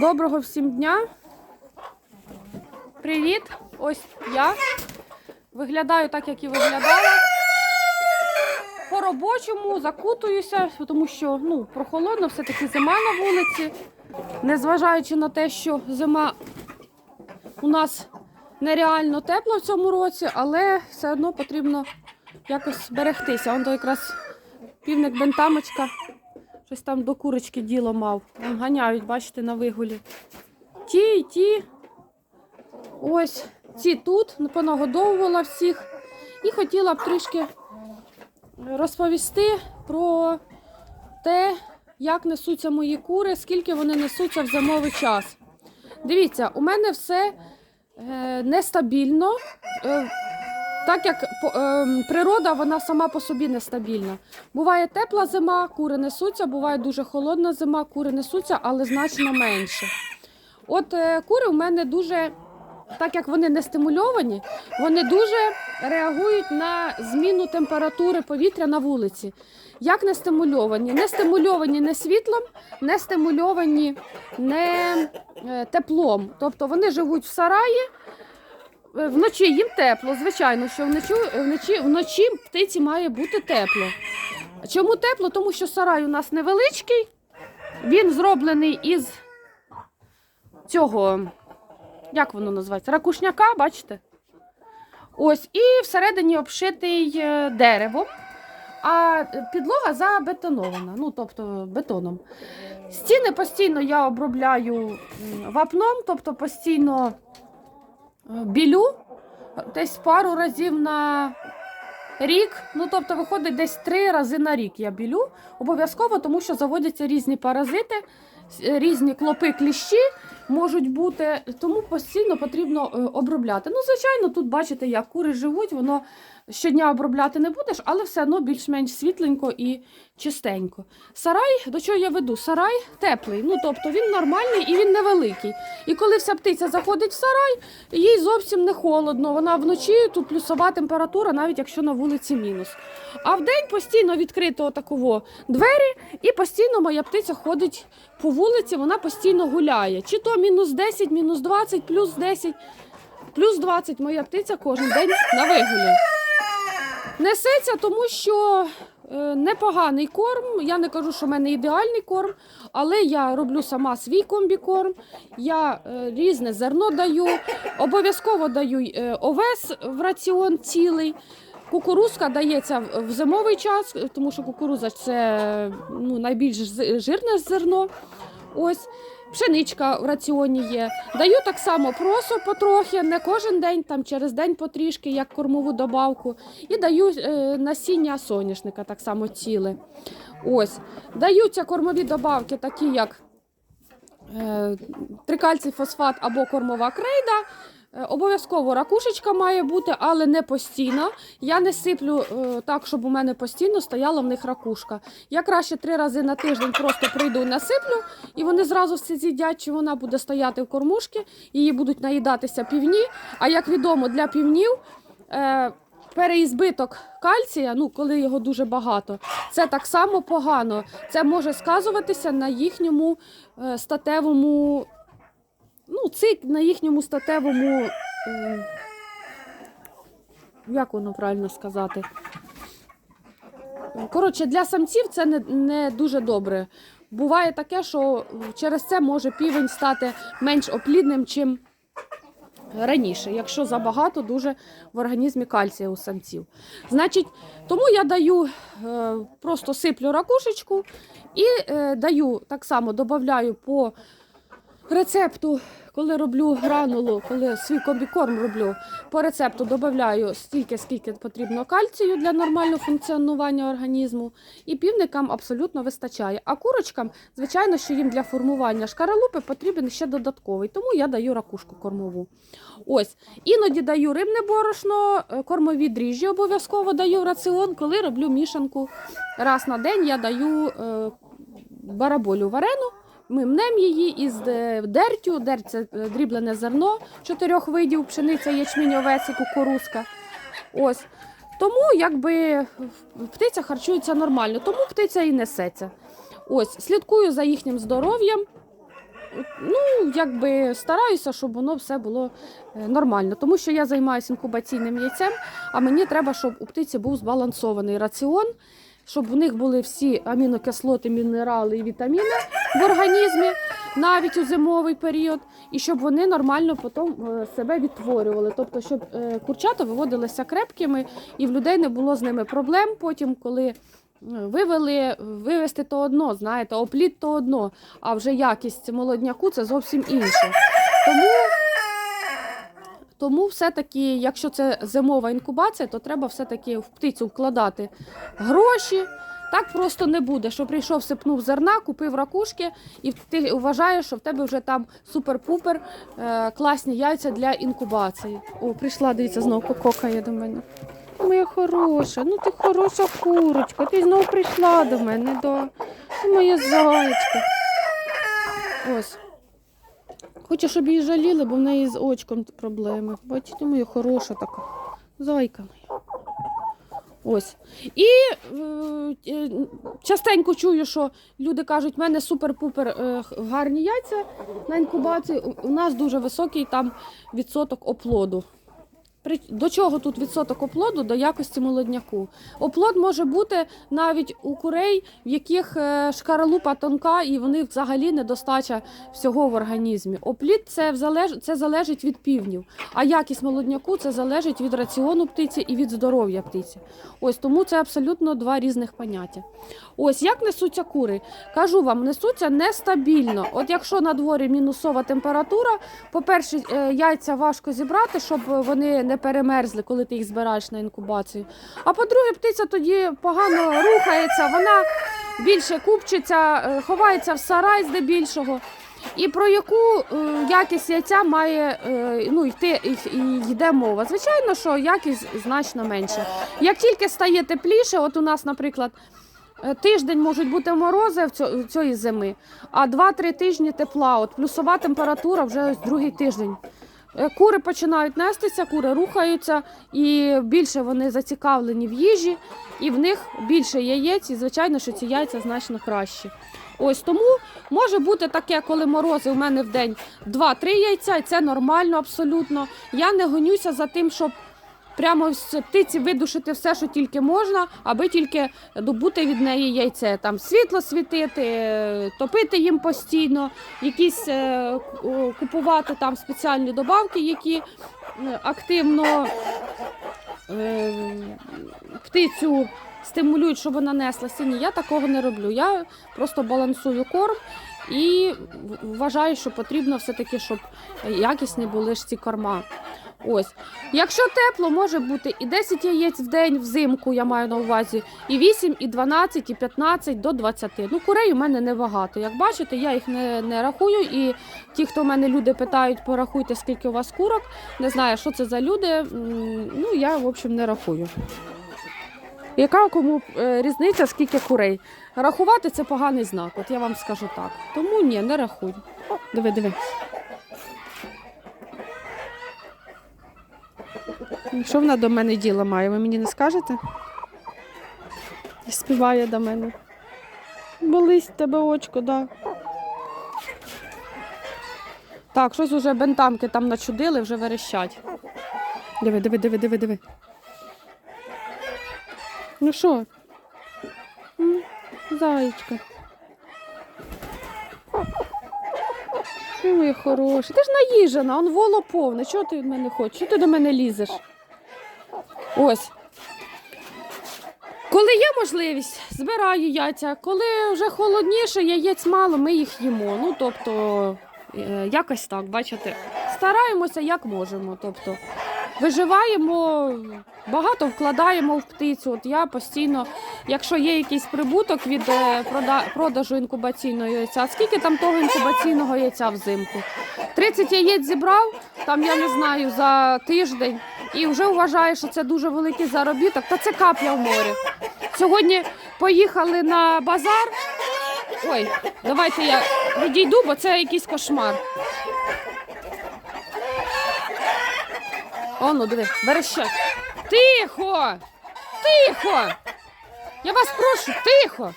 Доброго всім дня. Привіт! Ось я. Виглядаю так, як і виглядала. По робочому закутуюся, тому що ну, прохолодно, все-таки зима на вулиці. Незважаючи на те, що зима у нас нереально тепло в цьому році, але все одно потрібно якось берегтися. Он то якраз півник бентамочка. Щось там до курочки діло мав. Вон ганяють, бачите, на вигулі. Ті ті. Ось ці тут понагодовувала всіх. І хотіла б трішки розповісти про те, як несуться мої кури, скільки вони несуться в зимовий час. Дивіться, у мене все е, нестабільно. Так як ем, природа вона сама по собі нестабільна. Буває тепла зима, кури несуться, буває дуже холодна зима, кури несуться, але значно менше. От е, кури у мене дуже, так як вони не стимульовані, вони дуже реагують на зміну температури повітря на вулиці. Як не стимульовані? Не стимульовані не світлом, не стимульовані не е, теплом. Тобто вони живуть в сараї. Е, Вночі їм тепло, звичайно, що вночі, вночі, вночі птиці має бути тепло. Чому тепло? Тому що сарай у нас невеличкий, він зроблений із цього, як воно називається? Ракушняка, бачите? Ось, і всередині обшитий е, деревом, а підлога забетонована, ну тобто бетоном. Стіни постійно я обробляю вапном, тобто постійно білю десь пару разів на рік. Ну, тобто, виходить десь три рази на рік я білю. Обов'язково, тому що заводяться різні паразити, е, різні клопи, кліщі можуть бути, тому постійно потрібно е, обробляти. Ну, звичайно, тут бачите, як кури живуть, воно щодня обробляти не будеш, але все одно більш-менш світленько і чистенько. Сарай, до чого я веду? Сарай теплий, ну тобто він нормальний і він невеликий. І коли вся птиця заходить в сарай, їй зовсім не холодно. Вона вночі тут плюсова температура, навіть якщо на вулиці мінус. А вдень постійно відкрито такого двері, і постійно моя птиця ходить по вулиці, вона постійно гуляє. Чи то мінус 10, мінус 20, плюс 10, плюс 20 моя птиця кожен день на вигулі. Несеться, тому що е, непоганий корм. Я не кажу, що в мене ідеальний корм, але я роблю сама свій комбікорм. Я е, різне зерно даю, обов'язково даю е, овес в раціон цілий. Кукурузка дається в зимовий час, тому що кукуруза це ну, найбільш жирне зерно. Ось. Пшеничка в раціоні є. Даю так само просо потрохи, не кожен день, там через день потрішки, як кормову добавку. І даю е, насіння соняшника так само ціле. Ось. Даються кормові добавки, такі як е, трикальцій фосфат або кормова крейда. Е, Обов'язково ракушечка має бути, але не постійно. Я не сиплю е, так, щоб у мене постійно стояла в них ракушка. Я краще три рази на тиждень просто прийду і насиплю, і вони зразу все з'їдять, чи вона буде стояти в кормушці, її будуть наїдатися півні. А як відомо, для півнів е, переізбиток кальція, ну коли його дуже багато, це так само погано. Це може сказуватися на їхньому статевому ну, цик на їхньому статевому. е, Як воно правильно сказати? Коротше, для самців це не, не дуже добре. Буває таке, що через це може півень стати менш оплідним, чим раніше, якщо забагато дуже в організмі кальція у самців. Значить, тому я даю е, просто сиплю ракушечку і е, даю так само додаю по рецепту, коли роблю гранулу, коли свій комбікорм роблю, по рецепту додаю стільки, скільки потрібно кальцію для нормального функціонування організму. І півникам абсолютно вистачає. А курочкам, звичайно, що їм для формування шкаралупи потрібен ще додатковий, тому я даю ракушку кормову. Ось. Іноді даю рибне борошно, е, кормові дріжджі обов'язково даю в раціон, коли роблю мішанку. Раз на день я даю е, бараболю варену. Ми мнемо її із е, дертю. Дерть це е, дріблене зерно чотирьох видів: пшениця, ячмінь, овець і кукурузка. Ось. Тому якби птиця харчується нормально, тому птиця і несеться. Ось, слідкую за їхнім здоров'ям. ну, якби стараюся, щоб воно все було е, нормально. Тому що я займаюся інкубаційним яйцем, а мені треба, щоб у птиці був збалансований раціон, щоб в них були всі амінокислоти, мінерали і вітаміни в організмі, навіть у зимовий період, і щоб вони нормально потім е, себе відтворювали. Тобто, щоб е, курчата виводилися крепкими і в людей не було з ними проблем потім, коли. е, Вивели, вивести то одно, знаєте, опліт то одно, а вже якість молодняку це зовсім інше. Тому, все-таки, якщо це зимова інкубація, то треба все-таки в птицю вкладати гроші. Так просто не буде, що прийшов, сипнув зерна, купив ракушки, і ти вважаєш, що в тебе вже там супер-пупер е, класні яйця для інкубації. О, прийшла, дивіться, знову кококає до мене. Моя хороша, ну ти хороша курочка, ти знову прийшла до мене. Ти моя зайчка. Ось. Хочу, щоб її жаліли, бо в неї з очком проблеми. Бачите, моя хороша така. Зайка моя. Ось. І е, е, частенько чую, що люди кажуть, в мене супер-пупер е, гарні яйця на інкубації. У- нас дуже високий там відсоток оплоду. До чого тут відсоток оплоду? До якості молодняку. Оплод може бути навіть у курей, в яких е, шкаралупа тонка і вони взагалі недостача всього в організмі. Оплід це, взалеж... це залежить від півнів, а якість молодняку це залежить від раціону птиці і від здоров'я птиці. Ось тому це абсолютно два різних поняття. Ось як несуться кури? Кажу вам, несуться нестабільно. От якщо на дворі мінусова температура, по-перше, е, яйця важко зібрати, щоб вони не перемерзли, коли ти їх збираєш на інкубацію. А по-друге, птиця тоді погано рухається, вона більше купчиться, е, ховається в сарай здебільшого. І про яку е, якість яйця має е, ну, йти і, йде мова? Звичайно, що якість значно менша. Як тільки стає тепліше, от у нас, наприклад, тиждень можуть бути морози в цієї зими, а 2-3 тижні тепла. От плюсова температура вже ось другий тиждень. Е, Кури починають нестися, кури рухаються, і більше вони зацікавлені в їжі, і в них більше яєць, і звичайно, що ці яйця значно кращі. Ось тому може бути таке, коли морози у мене в день 2-3 яйця, і це нормально абсолютно. Я не гонюся за тим, щоб прямо з птиці видушити все, що тільки можна, аби тільки добути від неї яйце. Там світло світити, е, топити їм постійно, якісь е, купувати там спеціальні добавки, які е, активно птицю стимулюють, щоб вона неслася. Ні, я такого не роблю. Я просто балансую корм і вважаю, що потрібно все-таки, щоб якісні були ж ці корма. Ось. Якщо тепло, може бути і 10 яєць в день взимку, я маю на увазі, і 8, і 12, і 15 до 20. Ну, курей у мене небагато. Як бачите, я їх не, не рахую. І ті, хто в мене люди питають, порахуйте, скільки у вас курок. Не знаю, що це за люди. Ну, я, в общем, не рахую. Яка кому е, різниця, скільки курей? Рахувати це поганий знак, от я вам скажу так. Тому ні, не рахуй. О, диви, диви. Що вона до мене діла має? Ви мені не скажете? І співає до мене. Болить тебе очко, да. Так, щось уже бентамки там начудили, вже верещать. Диви, диви, диви, диви, диви. Ну що? М, Заєчка. Ти моя хороша. Ти ж наїжена, он воло повне. Чого ти від мене хочеш? Чого ти до мене лізеш? Ось. Коли є можливість, збираю яйця. Коли вже холодніше, яєць мало, ми їх їмо. Ну, тобто, е, якось так, бачите. Стараємося як можемо. Тобто, виживаємо, багато вкладаємо в птицю. От я постійно, якщо є якийсь прибуток від е, продажу інкубаційного яйця, скільки там того інкубаційного яйця взимку? 30 яєць зібрав, там я не знаю, за тиждень, і вже вважаю, що це дуже великий заробіток, та це капля в морі. Сьогодні поїхали на базар. Ой, давайте я відійду, бо це якийсь кошмар. О, ну диви, верещать. Тихо! Тихо! Я вас прошу, тихо!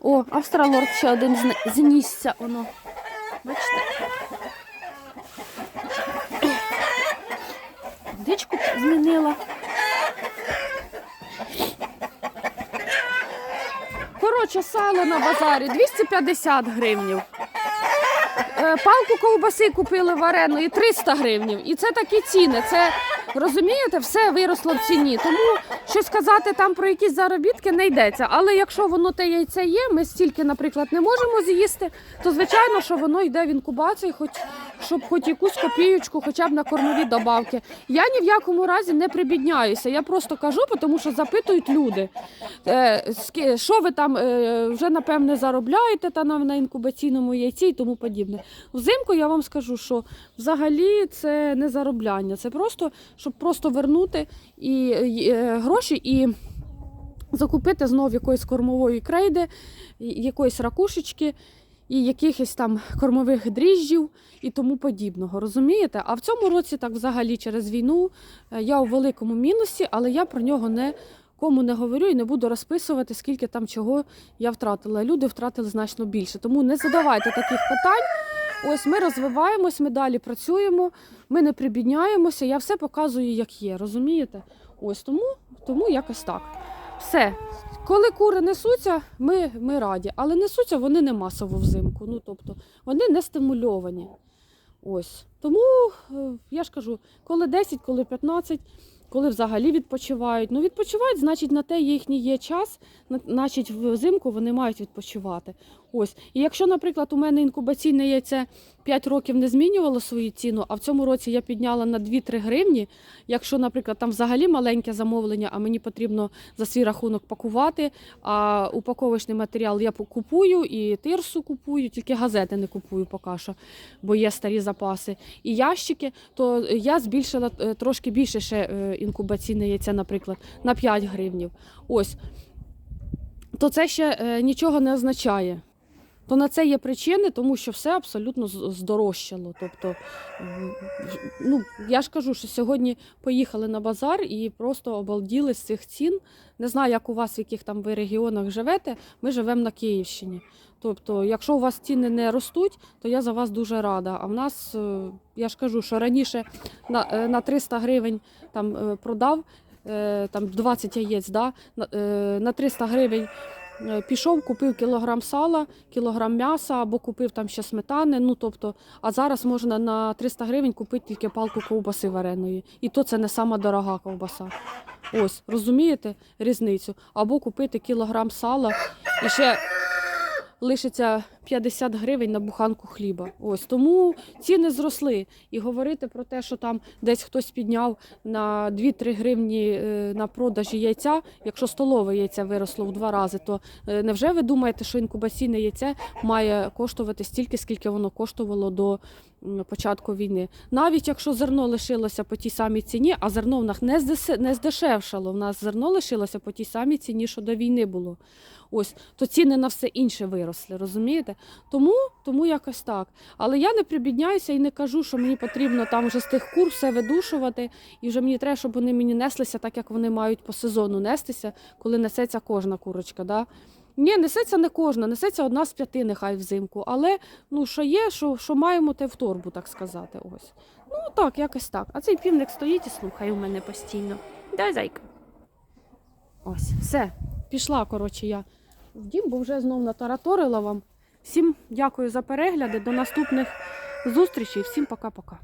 О, австралорд ще один знісся, воно. Бачите? Дичку змінила. Коротше, сало на базарі 250 гривнів. Е, Палку ковбаси купили вареної 300 гривнів. І це такі ціни. Це розумієте, все виросло в ціні. Тому щось сказати там про якісь заробітки не йдеться. Але якщо воно те яйце є, ми стільки, наприклад, не можемо з'їсти, то звичайно, що воно йде в інкубацію, хоч щоб хоч якусь копієчку, хоча б на кормові добавки. Я ні в якому разі не прибідняюся. Я просто кажу, тому що запитують люди. Е, що ви там е, вже напевне заробляєте та на, інкубаційному яйці і тому подібне. Взимку я вам скажу, що взагалі це не заробляння, це просто щоб просто вернути і, е, гроші і. Закупити знов якоїсь кормової крейди, якоїсь ракушечки і якихось там кормових дріжджів і тому подібного. Розумієте? А в цьому році так взагалі через війну е, я у великому мінусі, але я про нього не кому не говорю і не буду розписувати, скільки там чого я втратила. Люди втратили значно більше. Тому не задавайте таких питань. Ось ми розвиваємось, ми далі працюємо, ми не прибідняємося. Я все показую, як є. Розумієте? Ось тому, тому якось так. Все. Коли кури несуться, ми, ми раді, але несуться вони не масово взимку. Ну тобто вони не стимульовані. Ось. Тому е, я ж кажу, коли 10, коли 15, коли взагалі відпочивають. Ну, відпочивають, значить, на те їхній є час, значить, взимку вони мають відпочивати. Ось. І якщо, наприклад, у мене інкубаційне яйце 5 років не змінювало свою ціну, а в цьому році я підняла на 2-3 гривні. Якщо, наприклад, там взагалі маленьке замовлення, а мені потрібно за свій рахунок пакувати, а упаковочний матеріал я купую і тирсу купую, тільки газети не купую поки що, бо є старі запаси. І ящики, то я збільшила е, трошки більше ще е, інкубаційне яйце, наприклад, на 5 гривнів. Ось. То це ще е, нічого не означає. То на це є причини, тому що все абсолютно здорожчало. Тобто, ну, я ж кажу, що сьогодні поїхали на базар і просто обалділи з цих цін. Не знаю, як у вас, в яких там ви регіонах живете. Ми живемо на Київщині. Тобто, якщо у вас ціни не ростуть, то я за вас дуже рада. А в нас, е, я ж кажу, що раніше на, е, на 300 гривень там е, продав там 20 яєць, да? на 300 гривень. Е, Пішов, купив кілограм сала, кілограм м'яса або купив там ще сметани. Ну тобто, а зараз можна на 300 гривень купити тільки палку ковбаси вареної. І то це не сама дорога ковбаса. Ось, розумієте різницю? Або купити кілограм сала і ще лишиться 50 гривень на буханку хліба. Ось тому ціни зросли. І говорити про те, що там десь хтось підняв на 2-3 гривні е, на продажі яйця, якщо столове яйце виросло в два рази, то е, невже ви думаєте, що інкубаційне яйце має коштувати стільки, скільки воно коштувало до початку війни? Навіть якщо зерно лишилося по тій самій ціні, а зерно в нас не здешевшало, в нас зерно лишилося по тій самій ціні, що до війни було. Ось то ціни на все інше виросли, розумієте? Тому, тому якось так. Але я не прибідняюся і не кажу, що мені потрібно там вже з тих кур все видушувати, і вже мені треба, щоб вони мені неслися так, як вони мають по сезону нестися, коли несеться кожна курочка. Да? Ні, несеться не кожна, несеться одна з п'яти, нехай взимку. Але ну, що є, що, що маємо, те в торбу, так сказати. Ось. Ну так, якось так. А цей півник стоїть і слухає у мене постійно. Дай зайка. Ось, все. Пішла, коротше, я в дім, бо вже знов натараторила вам. Всім дякую за перегляди. До наступних зустрічей. Всім пока-пока.